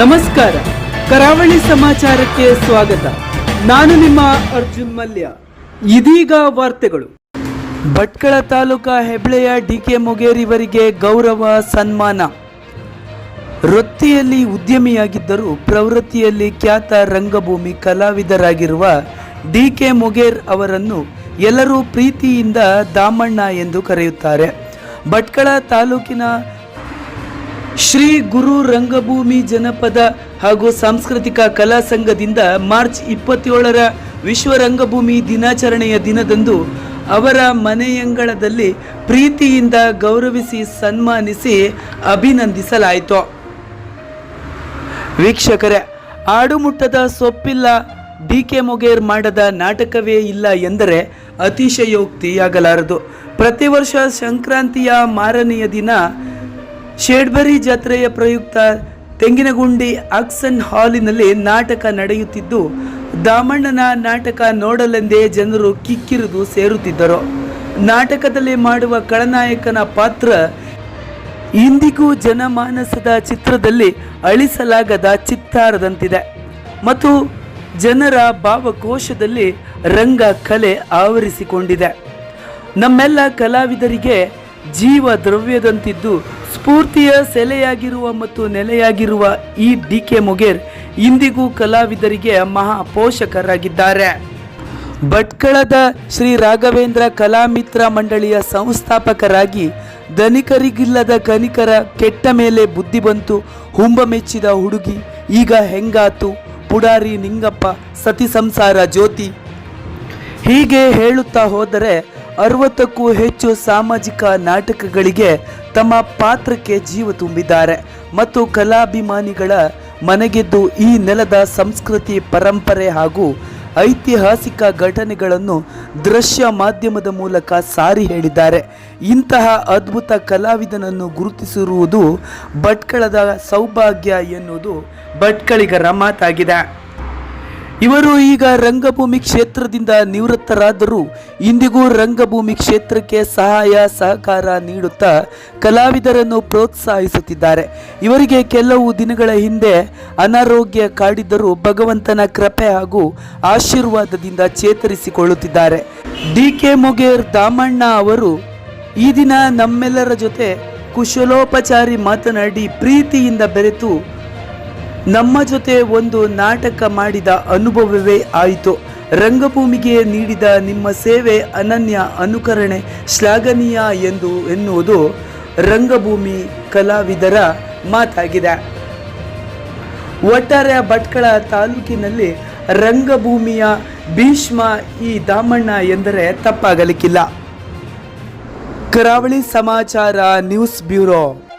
ನಮಸ್ಕಾರ. ಕರಾವಳಿ ಸಮಾಚಾರಕ್ಕೆ ಸ್ವಾಗತ. ನಾನು ನಿಮ್ಮ ಅರ್ಜುನ್ ಮಲ್ಯ. ಇದೀಗ ವಾರ್ತೆಗಳು. ಭಟ್ಕಳ ತಾಲೂಕಾ ಹೆಬ್ಳೆಯ ಡಿ ಕೆ ಮೊಗೇರಿವರಿಗೆ ಗೌರವ ಸನ್ಮಾನ. ವೃತ್ತಿಯಲ್ಲಿ ಉದ್ಯಮಿಯಾಗಿದ್ದರೂ ಪ್ರವೃತ್ತಿಯಲ್ಲಿ ಖ್ಯಾತ ರಂಗಭೂಮಿ ಕಲಾವಿದರಾಗಿರುವ ಡಿ ಕೆ ಮೊಗೇರ್ ಅವರನ್ನು ಎಲ್ಲರೂ ಪ್ರೀತಿಯಿಂದ ದಾಮಣ್ಣ ಎಂದು ಕರೆಯುತ್ತಾರೆ. ಭಟ್ಕಳ ತಾಲೂಕಿನ ಶ್ರೀ ಗುರು ರಂಗಭೂಮಿ ಜನಪದ ಹಾಗೂ ಸಾಂಸ್ಕೃತಿಕ ಕಲಾ ಸಂಘದಿಂದ ಮಾರ್ಚ್ ಇಪ್ಪತ್ತೇಳರ ವಿಶ್ವ ರಂಗಭೂಮಿ ದಿನಾಚರಣೆಯ ದಿನದಂದು ಅವರ ಮನೆಯಂಗಳದಲ್ಲಿ ಪ್ರೀತಿಯಿಂದ ಗೌರವಿಸಿ ಸನ್ಮಾನಿಸಿ ಅಭಿನಂದಿಸಲಾಯಿತು. ವೀಕ್ಷಕರೇ, ಆಡುಮುಟ್ಟದ ಸೊಪ್ಪಿಲ್ಲ ಡಿ ಕೆ ಮೊಗೇರ್ ಮಾಡದ ನಾಟಕವೇ ಇಲ್ಲ ಎಂದರೆ ಅತಿಶಯೋಕ್ತಿಯಾಗಲಾರದು. ಪ್ರತಿ ವರ್ಷ ಸಂಕ್ರಾಂತಿಯ ಮಾರನೆಯ ದಿನ ಶೇಡ್ಬರಿ ಜಾತ್ರೆಯ ಪ್ರಯುಕ್ತ ತೆಂಗಿನಗುಂಡಿ ಆಕ್ಸನ್ ಹಾಲಿನಲ್ಲಿ ನಾಟಕ ನಡೆಯುತ್ತಿದ್ದು, ದಾಮಣ್ಣನ ನಾಟಕ ನೋಡಲೆಂದೇ ಜನರು ಕಿಕ್ಕಿರಿದು ಸೇರುತ್ತಿದ್ದರು. ನಾಟಕದಲ್ಲಿ ಮಾಡುವ ಖಳನಾಯಕನ ಪಾತ್ರ ಇಂದಿಗೂ ಜನಮಾನಸದ ಚಿತ್ರದಲ್ಲಿ ಅಳಿಸಲಾಗದ ಚಿತ್ತಾರದಂತಿದೆ. ಮತ್ತು ಜನರ ಭಾವಕೋಶದಲ್ಲಿ ರಂಗ ಕಲೆ ಆವರಿಸಿಕೊಂಡಿದೆ. ನಮ್ಮೆಲ್ಲ ಕಲಾವಿದರಿಗೆ ಜೀವ ದ್ರವ್ಯದಂತಿದ್ದು ಸ್ಫೂರ್ತಿಯ ಸೆಲೆಯಾಗಿರುವ ಮತ್ತು ನೆಲೆಯಾಗಿರುವ ಈ ಡಿ ಕೆ ಮೊಗೇರ್ ಇಂದಿಗೂ ಕಲಾವಿದರಿಗೆ ಮಹಾ ಪೋಷಕರಾಗಿದ್ದಾರೆ ಭಟ್ಕಳದ ಶ್ರೀ ರಾಘವೇಂದ್ರ ಕಲಾಮಿತ್ರ ಮಂಡಳಿಯ ಸಂಸ್ಥಾಪಕರಾಗಿ ಧನಿಕರಿಗಿಲ್ಲದ ಕನಿಕರ ಕೆಟ್ಟ ಮೇಲೆ ಬುದ್ಧಿ ಬಂತು ಹುಂಬ ಮೆಚ್ಚಿದ ಹುಡುಗಿ, ಈಗ ಹೆಂಗಾತು, ಪುಡಾರಿ ನಿಂಗಪ್ಪ, ಸತಿ ಸಂಸಾರ ಜ್ಯೋತಿ. ಹೀಗೆ ಹೇಳುತ್ತಾ ಹೋದರೆ ಅರವತ್ತಕ್ಕೂ ಹೆಚ್ಚು ಸಾಮಾಜಿಕ ನಾಟಕಗಳಿಗೆ ತಮ್ಮ ಪಾತ್ರಕ್ಕೆ ಜೀವ ತುಂಬಿದ್ದಾರೆ ಮತ್ತು ಕಲಾಭಿಮಾನಿಗಳ ಮನೆಗೆದ್ದು ಈ ನೆಲದ ಸಂಸ್ಕೃತಿ, ಪರಂಪರೆ ಹಾಗೂ ಐತಿಹಾಸಿಕ ಘಟನೆಗಳನ್ನು ದೃಶ್ಯ ಮಾಧ್ಯಮದ ಮೂಲಕ ಸಾರಿ ಹೇಳಿದ್ದಾರೆ. ಇಂತಹ ಅದ್ಭುತ ಕಲಾವಿದನನ್ನು ಗುರುತಿಸಿರುವುದು ಭಟ್ಕಳದ ಸೌಭಾಗ್ಯ ಎನ್ನುವುದು ಭಟ್ಕಳಿಗರ ಮಾತಾಗಿದೆ. ಇವರು ಈಗ ರಂಗಭೂಮಿ ಕ್ಷೇತ್ರದಿಂದ ನಿವೃತ್ತರಾದರೂ ಇಂದಿಗೂ ರಂಗಭೂಮಿ ಕ್ಷೇತ್ರಕ್ಕೆ ಸಹಾಯ, ಸಹಕಾರ ನೀಡುತ್ತಾ ಕಲಾವಿದರನ್ನು ಪ್ರೋತ್ಸಾಹಿಸುತ್ತಿದ್ದಾರೆ. ಇವರಿಗೆ ಕೆಲವು ದಿನಗಳ ಹಿಂದೆ ಅನಾರೋಗ್ಯ ಕಾಡಿದ್ದರೂ ಭಗವಂತನ ಕೃಪೆ ಹಾಗೂ ಆಶೀರ್ವಾದದಿಂದ ಚೇತರಿಸಿಕೊಳ್ಳುತ್ತಿದ್ದಾರೆ. ಡಿ ಕೆ ಮೊಗೇರ್ ದಾಮಣ್ಣ ಅವರು, ಈ ದಿನ ನಮ್ಮೆಲ್ಲರ ಜೊತೆ ಕುಶಲೋಪಚಾರಿ ಮಾತನಾಡಿ ಪ್ರೀತಿಯಿಂದ ಬೆರೆತು ನಮ್ಮ ಜೊತೆ ಒಂದು ನಾಟಕ ಮಾಡಿದ ಅನುಭವವೇ ಆಯಿತು. ರಂಗಭೂಮಿಗೆ ನೀಡಿದ ನಿಮ್ಮ ಸೇವೆ ಅನನ್ಯ ಅನುಕರಣೆ ಶ್ಲಾಘನೀಯ ಎಂದು ಎನ್ನುವುದು ರಂಗಭೂಮಿ ಕಲಾವಿದರ ಮಾತಾಗಿದೆ. ಒಟ್ಟಾರೆ ಭಟ್ಕಳ ತಾಲೂಕಿನಲ್ಲಿ ರಂಗಭೂಮಿಯ ಭೀಷ್ಮ ಈ ದಾಮಣ್ಣ ಎಂದರೆ ತಪ್ಪಾಗಲಿಕ್ಕಿಲ್ಲ. ಕರಾವಳಿ ಸಮಾಚಾರ ನ್ಯೂಸ್ ಬ್ಯೂರೋ.